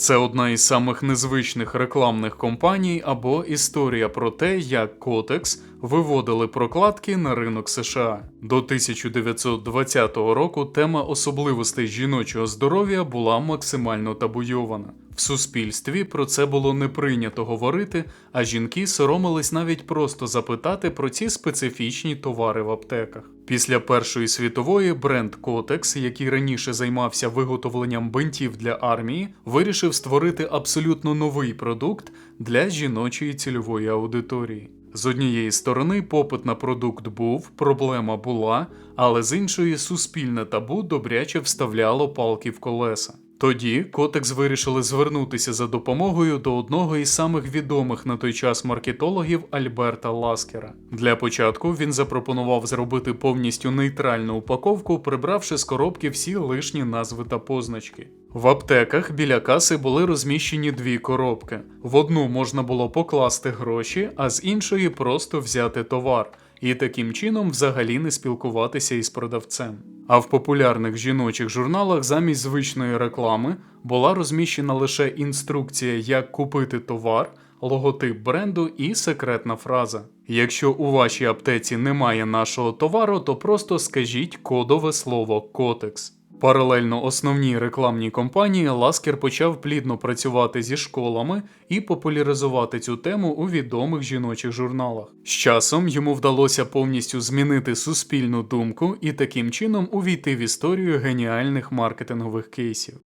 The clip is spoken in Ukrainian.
Це одна із самих незвичних рекламних компаній або історія про те, як Котекс виводили прокладки на ринок США. До 1920 року тема особливостей жіночого здоров'я була максимально табуйована. Суспільстві про це було не прийнято говорити, а жінки соромились навіть просто запитати про ці специфічні товари в аптеках. Після Першої світової бренд Котекс, який раніше займався виготовленням бинтів для армії, вирішив створити абсолютно новий продукт для жіночої цільової аудиторії. З однієї сторони, попит на продукт був, проблема була, але з іншої суспільне табу добряче вставляло палки в колеса. Тоді Котекс вирішили звернутися за допомогою до одного із самих відомих на той час маркетологів Альберта Ласкера. Для початку він запропонував зробити повністю нейтральну упаковку, прибравши з коробки всі лишні назви та позначки. В аптеках біля каси були розміщені дві коробки. В одну можна було покласти гроші, а з іншої просто взяти товар і таким чином взагалі не спілкуватися із продавцем. А в популярних жіночих журналах замість звичної реклами була розміщена лише інструкція, як купити товар, логотип бренду і секретна фраза. Якщо у вашій аптеці немає нашого товару, то просто скажіть кодове слово Котекс. Паралельно основній рекламній компанії Ласкер почав плідно працювати зі школами і популяризувати цю тему у відомих жіночих журналах. З часом йому вдалося повністю змінити суспільну думку і таким чином увійти в історію геніальних маркетингових кейсів.